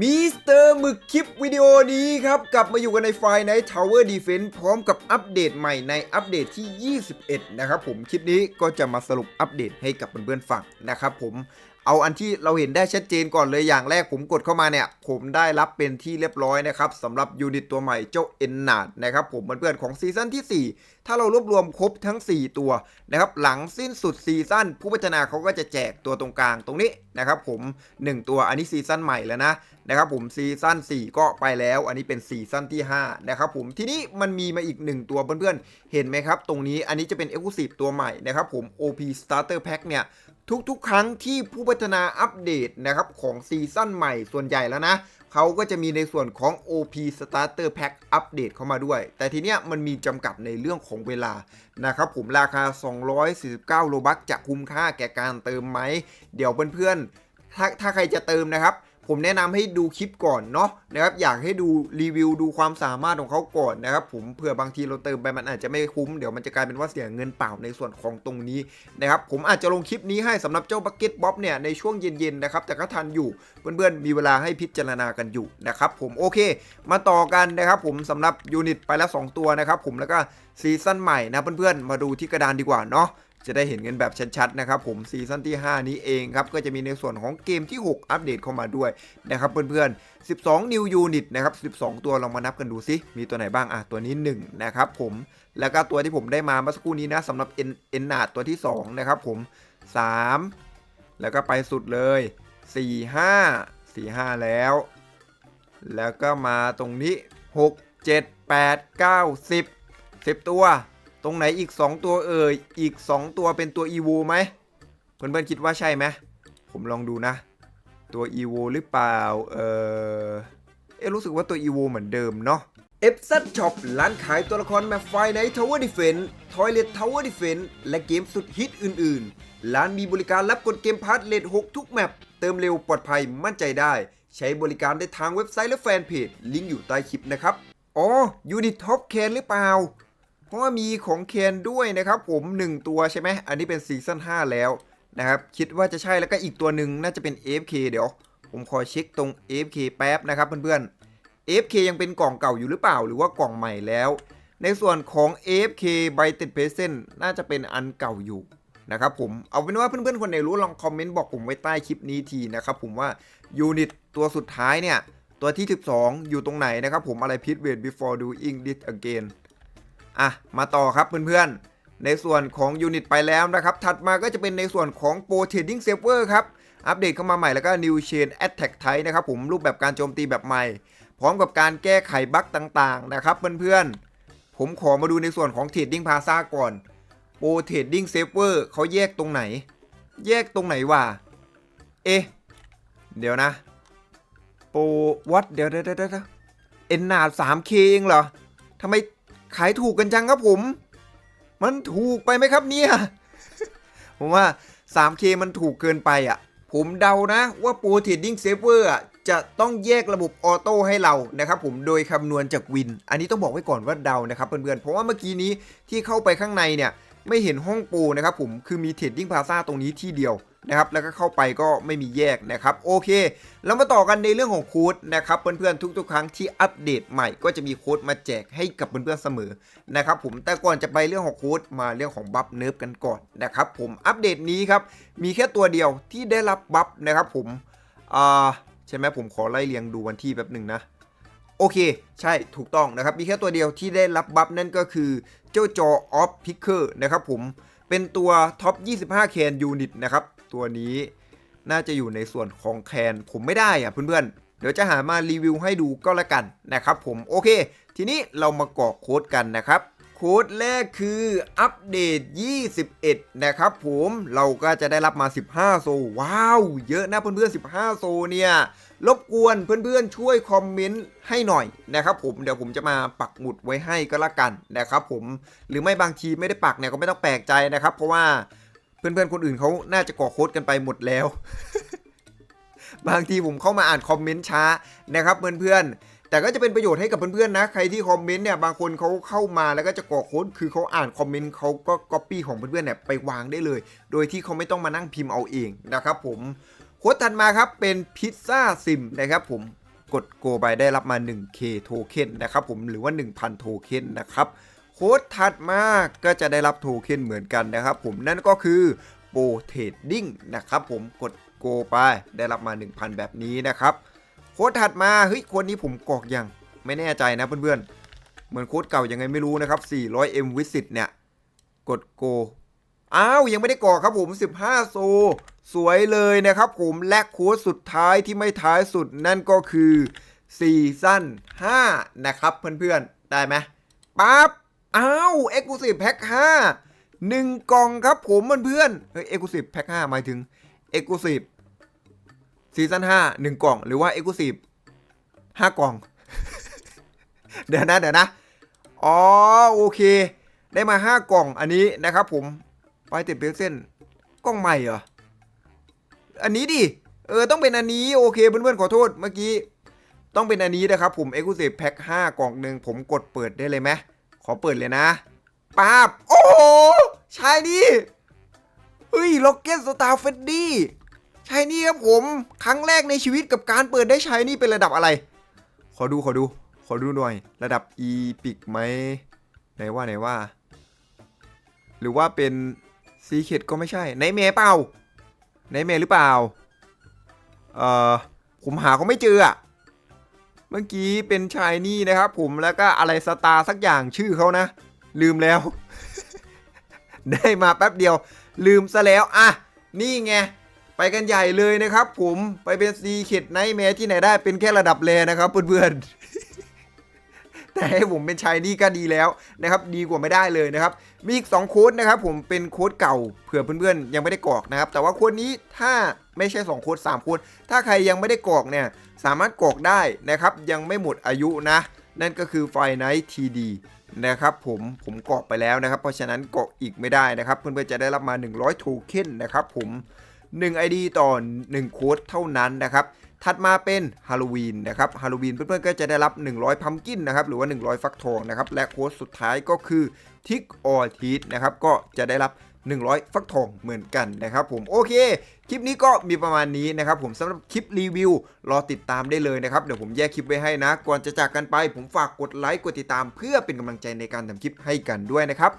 มิสเตอร์มึกคลิปวิดีโอนี้ครับ กลับมาอยู่กันในไฟล์ใน Tower Defense พร้อมกับอัปเดตใหม่ในอัปเดตที่ 21 นะครับผมคลิปนี้ก็จะมาสรุปอัปเดตให้กับเพื่อนๆฟังนะครับผม เอาอันที่เราเห็นได้ชัดเจนก่อนเลยอย่างแรกผมกดเข้ามาเนี่ย ผมได้รับเป็นที่เรียบร้อยนะครับสำหรับยูนิตตัวใหม่เจ้าเอ็นนาดนะครับผมเพื่อนๆของซีซั่นที่ 4 ถ้าเรารวบรวมครบทั้ง 4 ตัวนะครับหลังสิ้นสุดซีซั่นผู้พัฒนาเขาก็จะแจกตัวตรงกลางตรงนี้นะครับผม 1 ตัวอันนี้ซีซั่นใหม่แล้วนะนะครับผมซีซั่น4 ก็ไปแล้ว อันนี้เป็นซีซั่นที่5นะครับผมทีนี้มันมีมาอีก 1 ตัวเพื่อนๆเห็นไหมครับ ตรงนี้อันนี้จะเป็น e x c l u s i v e ตัวใหม่นะครับผม OP Starter Pack เนี่ย ทุกๆ ครั้งที่ผู้พัฒนาอัปเดตนะครับของซีซั่นใหม่ส่วนใหญ่แล้วนะ เขาก็จะมีในส่วนของ OP Starter Pack อัปเดตเข้ามาด้วย แต่ทีเนี้ยมันมีจำกัดในเรื่องของเวลานะครับผมราคา 249 โลบักจะคุ้มค่าแก่การเติมไหม เดี๋ยวเพื่อนๆ ถ้าถ้าใครจะเติมนะครับ ผมแนะนำให้ดูคลิปก่อนเนาะนะครับอยากให้ดูรีวิวดูความสามารถของเขาก่อนนะครับผมเผื่อบางทีเราเติมไปมันอาจจะไม่คุ้มเดี๋ยวมันจะกลายเป็นว่าเสียเงินเปล่าในส่วนของตรงนี้นะครับผมอาจจะลงคลิปนี้ให้สำหรับเจ้าบักเก็ตบ๊อบเนี่ยในช่วงเย็นๆนะครับแต่ก็ทันอยู่เพื่อนๆมีเวลาให้พิจารณากันอยู่นะครับผมโอเค มาต่อกันนะครับผมสำหรับยูนิตไปแล้ว2ตัวนะครับผมแล้วก็ซีซั่นใหม่นะเพื่อนๆมาดูที่กระดานดีกว่าเนาะ จะได้เห็นกันแบบชัดๆนะครับผมซีซั่นที่ 5 นี้เองครับ ก็จะมีในส่วนของเกมที่ 6 อัปเดตเข้ามาด้วยนะครับเพื่อนๆ 12 New Unit นะครับ 12 ตัวลองมานับกันดูซิมีตัวไหนบ้างอะตัวนี้ 1 นะครับผมแล้วก็ตัวที่ผมได้มาเมื่อสักครู่นี้นะสำหรับ N N นาดตัวที่ 2 นะครับผม 3 แล้วก็ไปสุดเลย 4 5 4 5 แล้ว แล้วก็มาตรงนี้ 6 7 8 9 10 10 ตัว ตรงไหนอีก 2 ตัวเอ่ยอีก 2 ตัวเป็นตัว EVO ไหมเพื่อนๆคิดว่าใช่ไหมผมลองดูนะ ตัว EVO หรือเปล่าเออเอะรู้สึกว่าตัว EVO เหมือนเดิมเนาะเอฟซัตช็อปร้านขายตัวละครแมปไฟใน Tower Defense Toilet Tower Defense และเกมสุดฮิตอื่นๆ ร้านมีบริการรับกดเกมพาร์ทเลท6ทุกแมปเติมเร็วปลอดภัยมั่นใจได้ ใช้บริการได้ทางเว็บไซต์และแฟนเพจ ลิงก์อยู่ใต้คลิปนะครับ อ๋อยูนิตท็อปแคนหรือเปล่า ราะว่ามีของเคนด้วยนะครับผม 1 ตัวใช่ไหม อันนี้เป็นซีซั่น5แล้วนะครับ คิดว่าจะใช่แล้วก็อีกตัวหนึ่งน่าจะเป็น AFK เดี๋ยว ผมขอเช็คตรง AFK แป๊บนะครับเพื่อนๆ AFK ยังเป็นกล่องเก่าอยู่หรือเปล่า หรือว่ากล่องใหม่แล้ว ในส่วนของ AFK b y t e d p a c e n น่าจะเป็นอันเก่าอยู่นะครับผม เอาเป็นว่าเพื่อนๆ คนไหนรู้ลองคอมเมนต์บอกผมไว้ใต้คลิปนี้ทีนะครับผมว่ายูนิตตัวสุดท้ายเนี่ย ตัวที่ 12 อยู่ตรงไหนนะครับผมอะไรพิทเวท before doing this again อะมาต่อครับเพื่อนๆ ในส่วนของยูนิตไปแล้วนะครับ ถัดมาก็จะเป็นในส่วนของ Pro Trading Saver ครับ อัปเดตเข้ามาใหม่แล้วก็ New Chain Attack Type นะครับผมรูปแบบการโจมตีแบบใหม่ พร้อมกับการแก้ไขบั๊กต่างๆ นะครับเพื่อนๆ ผมขอมาดูในส่วนของ Trading Plaza ก่อน Pro Trading Saver เขาแยกตรงไหน แยกตรงไหนวะเอ๊ะเดี๋ยวนะโปรวัดเดี๋ยวเดี๋ยวเดี๋ยวเอ็นนาด 3K เองเหรอทำไม ขายถูกกันจังครับผม มันถูกไปไหมครับเนี่ย ผมว่า 3K มันถูกเกินไปอะ ผมเดานะว่า Pro Trading Saver อะจะต้องแยกระบบออโต้ให้เรานะครับผมโดยคำนวณจากวิน อันนี้ต้องบอกไว้ก่อนว่าเดานะครับเพื่อนๆ เพราะว่าเมื่อกี้นี้ที่เข้าไปข้างในเนี่ย ไม่เห็นห้องปูนะครับผมคือมี Trading Plaza ตรงนี้ที่เดียว นะครับแล้วก็เข้าไปก็ไม่มีแยกนะครับโอเค แล้วมาต่อกันในเรื่องของโค้ดนะครับเพื่อนๆทุก ๆ ครั้งที่อัปเดตใหม่ก็จะมีโค้ดมาแจกให้กับเพื่อนๆเสมอนะครับผมแต่ก่อนจะไปเรื่องของโค้ดมาเรื่องของบัฟเนิร์ฟกันก่อนนะครับผมอัปเดตนี้ครับมีแค่ตัวเดียวที่ได้รับบัฟนะครับผมอ่าใช่ไหมผมขอไล่เรียงดูวันที่แป๊บหนึ่งนะโอเค ใช่ถูกต้องนะครับ มีแค่ตัวเดียวที่ได้รับบัฟนั่นก็คือเจ้าจอออฟพิกเกอร์นะครับผมเป็นตัวท็อป 25 แคนยูนิตนะครับ ตัวนี้ น่าจะอยู่ในส่วนของแคนผมไม่ได้อะเพื่อนๆ เดี๋ยวจะหามารีวิวให้ดูก็แล้วกันนะครับผมโอเค ทีนี้เรามากรอกโค้ดกันนะครับโค้ดแรกคืออัปเดต 21 นะครับผมเราก็จะได้รับมา 15 โซ ว้าว เยอะนะเพื่อนๆ 15 โซเนี่ย รบกวนเพื่อนๆ ช่วยคอมเมนต์ให้หน่อยนะครับผมเดี๋ยวผมจะมาปักหมุดไว้ให้ก็แล้วกันนะครับผมหรือไม่บางทีไม่ได้ปักเนี่ยก็ไม่ต้องแปลกใจนะครับ เพราะว่า เพื่อนๆคนอื่นเขาน่าจะกรอโค้ดกันไปหมดแล้ว บางทีผมเข้ามาอ่านคอมเมนต์ช้านะครับเพื่อนๆ แต่ก็จะเป็นประโยชน์ให้กับเพื่อนๆนะ ใครที่คอมเมนต์เนี่ยบางคนเขาเข้ามาแล้วก็จะกรอโค้ดคือเขาอ่านคอมเมนต์เขาก็ก๊อปปี้ของเพื่อนๆเนี่ยไปวางได้เลย โดยที่เขาไม่ต้องมานั่งพิมพ์เอาเองนะครับผมโค้ดถัดมาครับเป็นพิซซ่าซิมนะครับผมกดโกไปได้รับมา 1k โทเค็นนะครับผมหรือว่า 1,000 โทเค็นนะครับ โค้ดถัดมาก็จะได้รับโทเค็นเหมือนกันนะครับผมนั่นก็คือโปรเทดดิ้งนะครับผมกดโกไปได้รับมา 1,000 แบบนี้นะครับโค้ดถัดมาเฮ้ยโค้ดนี้ผมกอกยังไม่แน่ใจนะเพื่อนๆ เหมือนโค้ดเก่ายังไงไม่รู้นะครับ 400M Visit เนี่ย กดโกอ้าวยังไม่ได้กอกครับผม 15 โซ สวยเลยนะครับผมและโค้ดสุดท้ายที่ไม่ท้ายสุดนั่นก็คือซีซั่น5นะครับเพื่อนๆ ได้ไหมปั๊บ อ้าว Exclusive Pack 5 1กล่องครับผมเพื่อนๆเฮ้ย Exclusive Pack 5หมายถึง Exclusive ซีซั่น5 1กล่องหรือว่า Exclusive 5กล่อง เดี๋ยวนะเดี๋ยวนะอ๋อโอเค ได้มา5กล่องอันนี้นะครับผมไฟติดเบลเส้นกล่องใหม่เหรออันนี้ดิเออต้องเป็นอันนี้โอเคเพื่อนๆขอโทษเมื่อกี้ต้องเป็นอันนี้นะครับผม Exclusive Pack 5 กล่องหนึ่งผมกดเปิดได้เลยไหม ขอเปิดเลยนะป๊าบโอ้โหชายนี่เฮ้ยล็อกเก็ตสตาร์เฟดดี้ชายนี่ครับผม ครั้งแรกในชีวิตกับการเปิดได้ชายนี่เป็นระดับอะไร ขอดูขอดู ขอดูหน่อย ระดับ e ปิกไหมไหนว่าไหนว่า หรือว่าเป็นซีเคดก็ไม่ใช่ไหนเมย์เปล่าไหนเมย์หรือเปล่า เอ่อผมหาเขาไม่เจออะ เมื่อกี้เป็นชายนี่นะครับผมแล้วก็อะไรสตาร์สักอย่างชื่อเขานะ ลืมแล้ว ได้มาแป๊บเดียว ลืมซะแล้วอะนี่ไงไปกันใหญ่เลยนะครับผมไปเป็นซีเข็ดไนท์แมร์ที่ไหนได้เป็นแค่ระดับแรนะครับเพื่อนๆ แต่ให้ผมเป็นชายนี่ก็ดีแล้วนะครับดีกว่าไม่ได้เลยนะครับ มีอีก2โค้ดนะครับผมเป็นโค้ดเก่าเผื่อเพื่อนๆยังไม่ได้กรอกนะครับ แต่ว่าโค้ดนี้ถ้าไม่ใช่ 2 โค้ด3โค้ดถ้าใครยังไม่ได้กรอกเนี่ยสามารถกรอกได้นะครับ ยังไม่หมดอายุนะ นั่นก็คือไฟไนท์ทีดีนะครับผมผมกรอกไปแล้วนะครับ เพราะฉะนั้นกรอกอีกไม่ได้นะครับ เพื่อนๆจะได้รับมา 100 โทเค็นนะครับผม1 ID ต่อ 1 โค้ดเท่านั้นนะครับ ถัดมาเป็นฮาโลวีนนะครับฮาโลวีนเพื่อนๆก็จะได้รับ 100 พัมกินนะครับหรือว่า 100 ฟักทองนะครับและโค้ดสุดท้ายก็คือทิกออทีสนะครับก็จะได้รับ 100 ฟักทองเหมือนกันนะครับผมโอเค คลิปนี้ก็มีประมาณนี้นะครับผมสำหรับคลิปรีวิว รอติดตามได้เลยนะครับ เดี๋ยวผมแยกคลิปไว้ให้นะ ก่อนจะจากกันไป ผมฝากกดไลค์กดติดตาม เพื่อเป็นกำลังใจในการทำคลิปให้กันด้วยนะครับ